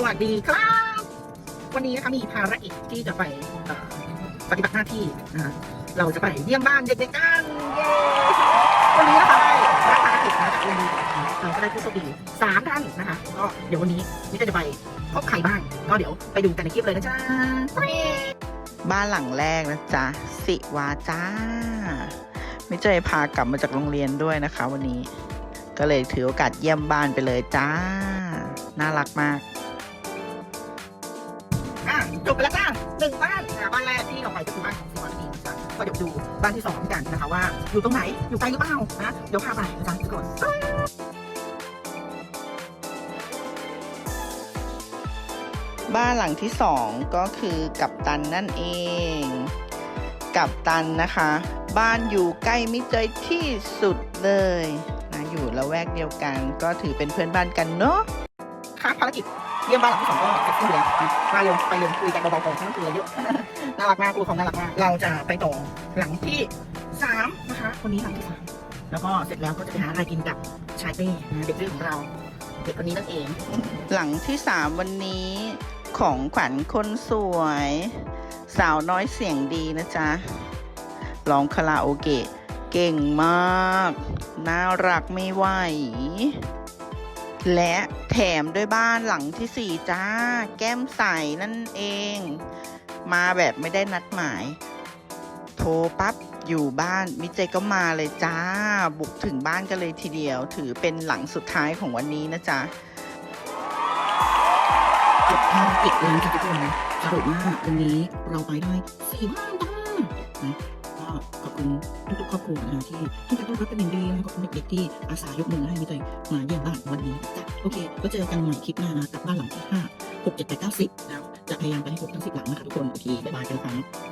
สวัสดีครับ วันนี้นะคะมีภารกิจที่จะไปปฏิบัติหน้าที่นะฮะเราจะไปเยี่ยมบ้านเด็กๆกันเย้วันนี้นะคะได้รับภารกิจนะจากโรงเรียนเราก็ได้ผู้โชคดีสามท่านนะคะก็เดี๋ยววันนี้นี่จะไปพบใครบ้างก็เดี๋ยวไปดูกันในคลิปเลยนะจ๊ะบ้านหลังแรกนะจ๊ะสิวาจ้าไม่เจยพากลับมาจากโรงเรียนด้วยนะคะ วันนี้ ก็เลยถือโอกาสเยี่ยมบ้านไปเลยจ้า น่ารักมาก จบไปแล้วจ้าหนึ่งบ้านอะบ้านแรกที่เราไปก็คือบ้านของสิวันนีนะจ๊ะก็เดี๋ยวดูบ้านที่สองกันนะคะว่า อยู่ตรงไหนอยู่ไกลหรือเปล่านะเดี๋ยวพาไปนะจ๊ะทุกคนบ้านหลังที่สองก็คือกับตันนั่นเอง กับตันนะคะ บ้านอยู่ใกล้มิตรเจที่สุดเลยนะอยู่ละแวกเดียวกัน ก็ถือเป็นเพื่อนบ้านกันเนาะ ค่ะภารกิจเยี่ยมบ้านหลังที่สองก็เสร็จสิ้นแล้วมาเร็วไปเร็วคุยกันเบาๆก่อนไม่ต้องคุยอะไรเยอะน่ารักมากครูของน่ารักมากเราจะไปต่อหลังที่สามนะคะคนนี้หลังที่สามแล้วก็เสร็จแล้วก็จะไปหาอะไรกินกับชายเต้นะเด็กดื้อของเราเด็กคนนี้นั่นเอง หลังที่สามวันนี้ของขวัญคนสวย สาวน้อยเสียงดีนะจ๊ะร้องคาราโอเกะเก่งมาก น่ารักไม่ไหว และแถมด้วยบ้านหลังที่สี่จ้า แก้มใสนั่นเอง มาแบบไม่ได้นัดหมาย โทรปั๊บอยู่บ้านมิเจก็มาเลยจ้า บุกถึงบ้านกันเลยทีเดียว ถือเป็นหลังสุดท้ายของวันนี้นะจ๊ะจบภารกิจแล้วค่ะทุกคนสรุปว่าวันนี้เราไปด้วยสี่บ้านจ้า ขอบคุณทุกๆครอบครัวนะคะที่ที่จะต้นรับเป็นอย่างดีขอบคุณเด็กๆที่อาสายกมือให้มิเตยมาเยี่ยมบ้านวันนี้จ้ะโอเค ก็เจอกันใหม่คลิปหน้านะกับบ้านหลังที่ห้าหกเจ็ดแปดเก้าสิบแล้วจะพยายามไปให้ครบทั้งสิบหลังนะคะทุกคนโอเคบ๊ายบายกันครับ